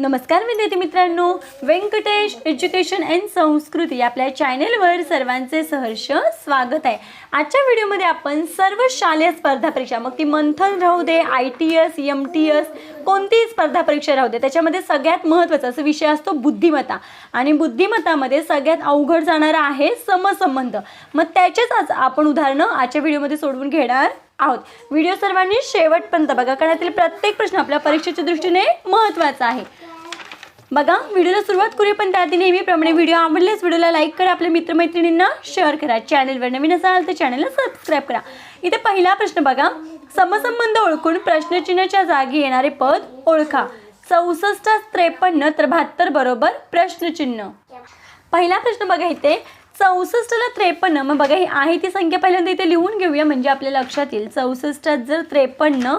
नमस्कार विद्यार्थी मित्रांनो. व्यंकटेश एज्युकेशन अँड संस्कृती आपल्या चॅनेलवर सर्वांचे सहर्ष स्वागत आहे. आजच्या व्हिडिओमध्ये आपण सर्व शालेय स्पर्धा परीक्षा मग ती मंथन राहू दे I T S M T S कोणतीही स्पर्धा परीक्षा राहू दे त्याच्यामध्ये सगळ्यात महत्त्वाचा असा विषय असतो बुद्धिमत्ता. आणि बुद्धिमत्तामध्ये सगळ्यात अवघड जाणारा आहे समसंबंध. मग त्याचेच आज आपण उदाहरणं आजच्या व्हिडिओमध्ये सोडवून घेणार आहोत. व्हिडिओ सर्वांनी शेवटपर्यंत बघा कारण त्यातील प्रत्येक प्रश्न आपल्या परीक्षेच्या दृष्टीने महत्त्वाचा आहे. बघा व्हिडिओला सुरुवात करूया पण त्याआधी नेहमीप्रमाणे व्हिडिओ आवडल्यास व्हिडिओला लाईक करा आपल्या मित्रमैत्रिणींना शेअर करा. चॅनलवर नवीन असाल तर चॅनलला सबस्क्राईब करा. इथे पहिला प्रश्न बघा. समसंबंध ओळखून प्रश्नचिन्हाच्या जागी येणारे पद ओळखा. चौसष्ट त्रेपन्न तर बहात्तर बरोबर प्रश्नचिन्ह. पहिला प्रश्न बघा इथे. चौसष्टला त्रेपन्न मग बघा ही आहे ती संख्या पहिल्यांदा इथे लिहून घेऊया म्हणजे आपल्या लक्षात येईल. चौसष्टात जर त्रेपन्न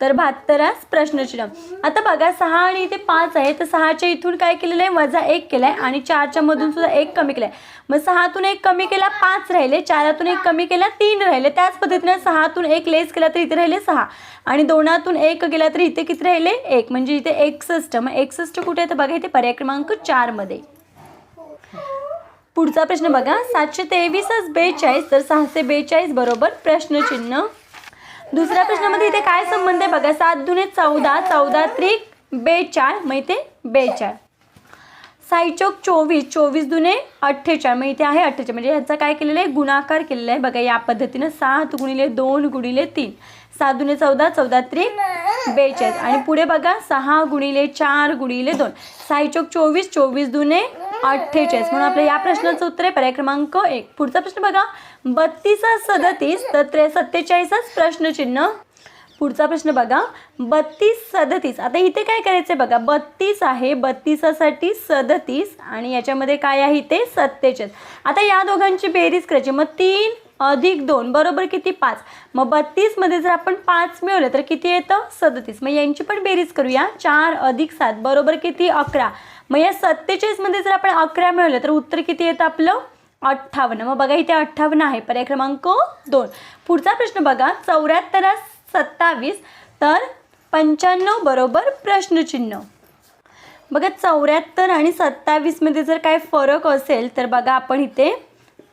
तर बहात्तरास प्रश्नचिन्ह. आता बघा सहा आणि इथे पाच आहे तर सहाच्या इथून काय केलेलं आहे? वजा एक केला आहे आणि चारच्या मधून सुद्धा एक कमी केला आहे मग सहातून एक कमी केला पाच राहिले. चारातून एक कमी केला तीन राहिले. त्याच पद्धतीने सहातून एक लेस केला तर इथे राहिले सहा. आणि दोनातून एक गेला तर इथे किती राहिले? एक. म्हणजे इथे एकसष्ट. मग एकसष्ट कुठे आहे? तर बघा इथे पर्याय क्रमांक चारमध्ये पुढचा प्रश्न बघा. सातशे तेवीसच बेचाळीस तर सहाशे बेचाळीस बरोबर प्रश्नचिन्ह. दुसऱ्या प्रश्नामध्ये इथे काय संबंध आहे? बघा सात दुने चौदा चौदा त्रिक बेचाळ मग इथे बेचाळ. साईचोक चोवीस चोवीस दुने अठ्ठेचाळ मग इथे आहे अठ्ठेचाळ. म्हणजे ह्याचा काय केलेलं आहे? गुणाकार केलेला आहे. बघा या पद्धतीनं सात गुणिले दोन गुणिले तीन. सात दुने चौदा चौदा त्रिक बेचाळीस आणि पुढे बघा सहा गुणिले चार गुणिले दोन. साईचोक चोवीस चोवीस दुने अठ्ठेचाळीस. म्हणून आपल्या या प्रश्नाचं उत्तर आहे. पर्याय क्रमांक एक. पुढचा प्रश्न बघा. बत्तीस सदतीस तर त्रे सत्तेचाळीसच प्रश्नचिन्ह. पुढचा प्रश्न बघा. बत्तीस सदतीस. आता इथे काय करायचं आहे बघा. बत्तीस आहे. बत्तीसासाठी सदतीस. आणि याच्यामध्ये काय आहे ते सत्तेचाळीस. आता या दोघांची बेरीज करायची. मग तीन अधिक दोन बरोबर किती पाच? मग बत्तीसमध्ये जर आपण पाच मिळवलं तर किती येतं? सदतीस. मग यांची पण बेरीज करूया. चार अधिक सात बरोबर किती? अकरा. मग या सत्तेचाळीसमध्ये जर आपण अकरा मिळवलं तर उत्तर किती येतं आपलं? अठ्ठावन्न. मग बघा इथे अठ्ठावन्न आहे. पर्याय क्रमांक दोन. पुढचा प्रश्न बघा. चौऱ्याहत्तर सत्तावीस तर पंच्याण्णव बरोबर प्रश्नचिन्ह. बघा चौऱ्याहत्तर आणि सत्तावीसमध्ये जर काय फरक असेल तर बघा आपण इथे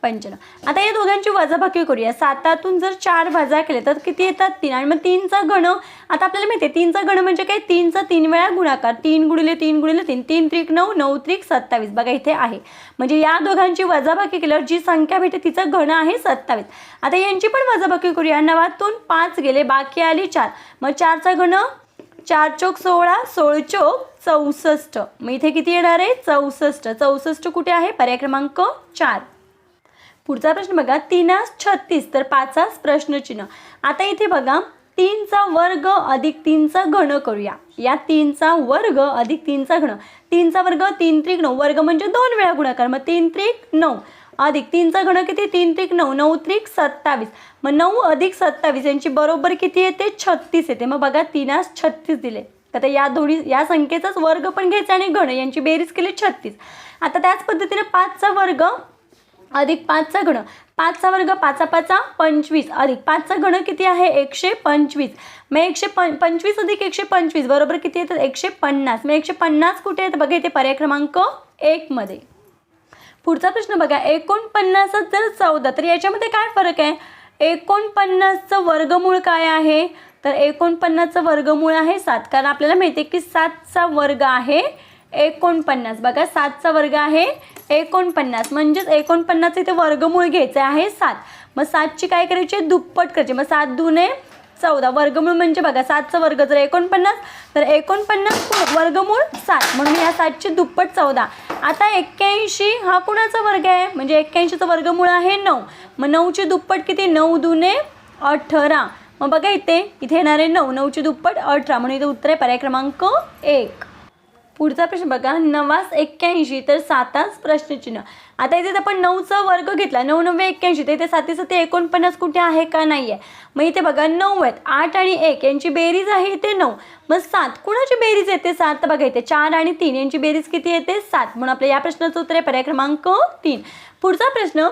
पंच्याण्णव. आता या दोघांची वजाबाकी करूया. सातातून जर चार वजा केले तर किती येतात? तीन. आणि मग तीनचा गण आता आपल्याला माहिती आहे तीनचा गण म्हणजे काय? तीनचा तीन वेळा गुणाकार. तीन गुणिले तीन गुणिले तीन. तीन त्रिक नऊ नऊ त्रिक सत्तावीस. बघा इथे आहे. म्हणजे या दोघांची वजाबाकी केल्यावर जी संख्या भेटते तिचा घण आहे सत्तावीस. आता यांची पण वजाबाकी करूया. नवातून पाच गेले बाकी आली चार. मग चारचा घण चार चौक सोळा सोळ चौक चौसष्ट. मग इथे किती येणार आहे? चौसष्ट. चौसष्ट कुठे आहे? पर्याय क्रमांक चार. पुढचा प्रश्न बघा तीनास छत्तीस तर पाचास प्रश्नचिन्ह. आता इथे बघा तीनचा वर्ग अधिक तीनचा घन करूया. या तीनचा वर्ग अधिक तीनचा घन. तीनचा वर्ग तीन त्रिक नऊ. वर्ग म्हणजे दोन वेळा गुणाकार. मग तीन त्रिक नऊ. अधिक तीनचा घन किती? तीन त्रिक नऊ. नऊ त्रिक सत्तावीस. मग नऊ अधिक सत्तावीस यांची बरोबर किती येते? छत्तीस येते. मग बघा तीनास छत्तीस दिले. आता या दोन्ही या संख्येचाच वर्ग पण घ्यायचा आणि घन यांची बेरीज केली छत्तीस. आता त्याच पद्धतीने पाचचा वर्ग अधिक पाचचा घन. पाचचा वर्ग पाचा पाचा पंचवीस. अधिक पाचचा घन किती आहे? एकशे पंचवीस. मग एकशे पं पंचवीस अधिक एकशे पंचवीस बरोबर किती येतात? एकशे पन्नास. मग एकशे पन्नास कुठे आहेत? बघा इथे पर्याय क्रमांक एकमध्ये पुढचा प्रश्न बघा. एकोणपन्नासच जर चौदा तर याच्यामध्ये काय फरक आहे? एकोणपन्नासचं वर्गमूळ काय आहे? तर एकोणपन्नासचं वर्गमूळ आहे सात. कारण आपल्याला माहिती आहे की सातचा वर्ग आहे एकोणपन्नास. बघा सातचा वर्ग आहे एकोणपन्नास. म्हणजेच एकोणपन्नास इथे वर्गमूळ घ्यायचं आहे सात. मग सातची काय करायची? दुप्पट करायची. मग सात धुणे चौदा. वर्गमूळ म्हणजे बघा सातचा वर्ग जर एकोणपन्नास तर एकोणपन्नास वर्गमूळ सात. म्हणून या सातची दुप्पट चौदा. आता एक्क्याऐंशी हा कुणाचा वर्ग आहे? म्हणजे एक्क्याऐंशीचं वर्गमूळ आहे नऊ. मग नऊची दुप्पट किती? नऊ दुने अठरा. मग बघा इथे इथे येणार आहे नऊ. नऊची दुप्पट अठरा. म्हणून इथे उत्तर आहे पर्याय क्रमांक एक. पुढचा प्रश्न बघा. नवास एक्क्याऐंशी तर सातास प्रश्नचिन्ह. आता इथे आपण नऊचा वर्ग घेतला. नऊ नव्वे एक्क्याऐंशी तर इथे साती साती एकोणपन्नास कुठे आहे का नाही आहे मग इथे बघा नऊ आहेत. आठ आणि एक यांची बेरीज आहे इथे नऊ. मग सात कुणाची बेरीज येते? सात तर बघा इथे चार आणि तीन यांची बेरीज किती येते? सात. म्हणून आपल्या या प्रश्नाचं उत्तर आहे पर्याय क्रमांक तीन. पुढचा प्रश्न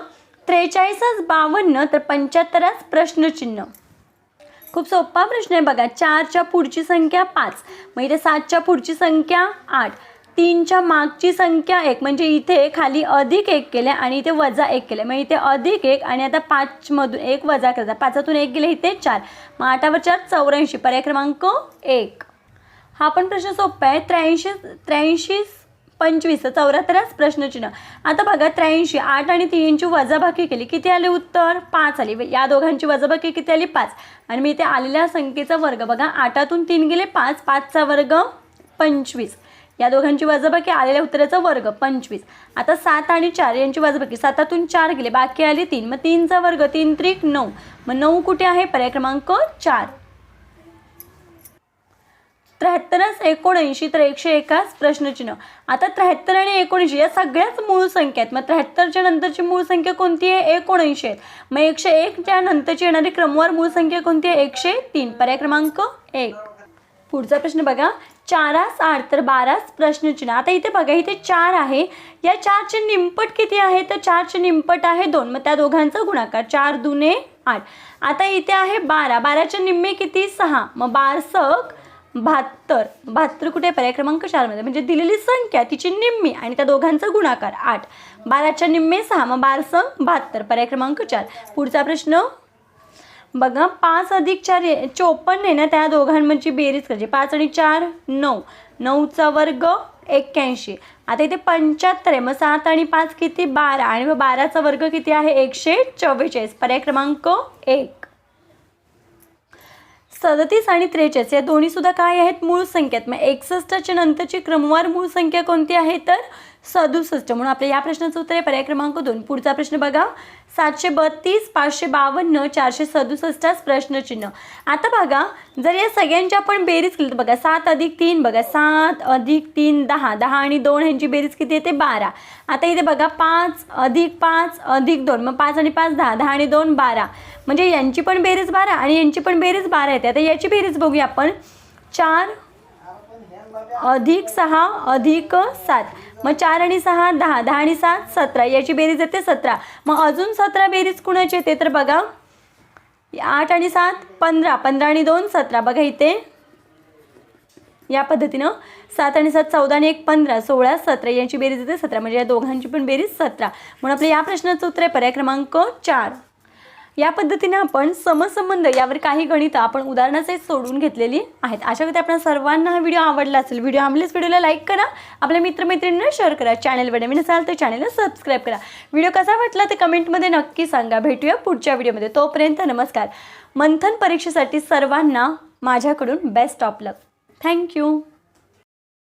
त्रेचाळीसच बावन्न तर पंच्याहत्तरास प्रश्नचिन्ह. खूप सोपा प्रश्न आहे बघा. चारच्या पुढची संख्या पाच. मग इथे सातच्या पुढची संख्या आठ. तीनच्या मागची संख्या एक. म्हणजे इथे खाली अधिक एक केले आणि इथे वजा एक केले. मग इथे अधिक एक आणि आता पाचमधून एक वजा करायचा पाचातून एक गेले इथे चार. मग आठावर चार चौऱ्याऐंशी. पर्याय क्रमांक एक. हा पण प्रश्न सोपा आहे. त्र्याऐंशी त्र्याऐंशी पंचवीस चौऱ्याहत्तरच प्रश्नचिन्ह. आता बघा त्र्याऐंशी आठ आणि तीनची वजाबाकी केली किती आले उत्तर? पाच आली. या दोघांची वजाबाकी किती आली? पाच. आणि मी इथे आलेल्या संख्येचा वर्ग बघा आठातून तीन गेले पाच. पाचचा वर्ग पंचवीस. या दोघांची वजाबाकी आलेल्या उत्तराचा वर्ग पंचवीस. आता सात आणि चार यांची वजाबाकी सातातून चार गेले बाकी आले तीन. मग तीनचा वर्ग तीन त्रिक नऊ. मग नऊ कुठे आहे? पर्याय क्रमांक चार. त्र्याहत्तरच एकोणऐंशी तर एकशे एकाच प्रश्नचिन्ह. आता त्र्याहत्तर आणि एकोणऐंशी या सगळ्याच मूळ संख्या आहेत. मग त्र्याहत्तरच्या नंतरची मूळ संख्या कोणती आहे? एकोणऐंशी आहेत. मग एकशे एकच्या नंतरची येणारी क्रमवार मूळ संख्या कोणती आहे? एकशे तीन. पर्याय क्रमांक एक. पुढचा प्रश्न बघा. चारास आठ तर बाराच प्रश्नचिन्ह. आता इथे बघा इथे चार आहे. या चारचे निमपट किती आहे? तर चारचे निमपट आहे दोन. मग त्या दोघांचा गुणाकार चार दुने आठ. आता इथे आहे बारा. बाराचे निम्मे किती? सहा. मग बारसक बहात्तर बहात्तर कुठे पर्याय क्रमांक चारमध्ये म्हणजे दिलेली संख्या तिची निम्मी आणि त्या दोघांचा गुणाकार आठ. बाराच्या निम्मे सहा मग बारसं बहात्तर. पर्याय क्रमांक चार. पुढचा प्रश्न. बघा पाच अधिक चार ये- चोपन्न आहे ना त्या दोघांची बेरीज करायची. पाच आणि चार नऊ. नऊचा वर्ग एक्क्याऐंशी. आता इथे पंच्याहत्तर आहे. मग सात आणि पाच किती? बारा. आणि मग बाराचा वर्ग किती आहे? एकशे चव्वेचाळीस. पर्याय क्रमांक एक. सदतीस आणि त्रेचाळीस या दोन्ही सुद्धा काय आहेत? मूळ संख्यात. मग एकसष्टच्या नंतरची क्रमवार मूळ संख्या कोणती आहे? तर सदुसष्ट. म्हणून आपल्या या प्रश्नाचं उत्तर आहे. पर्याय क्रमांक दोन. पुढचा प्रश्न बघा. सातशे बत्तीस पाचशे बावन्न चारशे सदुसष्टाच प्रश्नचिन्ह. आता बघा जर या सगळ्यांची आपण बेरीज केली तर बघा सात अधिक तीन बघा सात अधिक तीन दहा. दहा आणि दोन ह्यांची बेरीज किती येते? बारा. आता इथे बघा पाच अधिक पाच अधिक दोन. मग पाच आणि पाच दहा. दहा आणि दोन बारा. म्हणजे यांची पण बेरीज बारा आणि यांची पण बेरीज बारा येते. आता याची बेरीज बघूया आपण. चार अधिक सहा अधिक सात. मग चार आणि सहा दहा. दहा आणि सात सतरा. याची बेरीज येते सतरा. मग अजून सतरा बेरीज कुणाची येते? तर बघा. आठ आणि सात पंधरा. पंधरा आणि दोन सतरा. बघा इथे. या पद्धतीनं सात आणि सात चौदा आणि एक पंधरा. सोळा सतरा. यांची बेरीज येते सतरा. म्हणजे या दोघांची पण बेरीज सतरा. म्हणून आपल्या या प्रश्नाचं उत्तर आहे. पर्याय क्रमांक चार. या पद्धतीने आपण समसंबंध यावर काही गणितं आपण उदाहरणासहित सोडून घेतलेली आहेत. अशा प्रकारे आपल्या सर्वांना हा व्हिडिओ आवडला असेल. व्हिडिओ आमलेच व्हिडिओला लाईक करा. आपल्या मित्रमैत्रिणींना शेअर करा. चॅनलवर नवीन असाल तर चॅनलला सबस्क्राईब करा. व्हिडिओ कसा वाटला ते कमेंटमध्ये नक्की सांगा. भेटूया पुढच्या व्हिडिओमध्ये. तोपर्यंत नमस्कार. मंथन परीक्षेसाठी सर्वांना माझ्याकडून बेस्ट ऑफ लक थँक्यू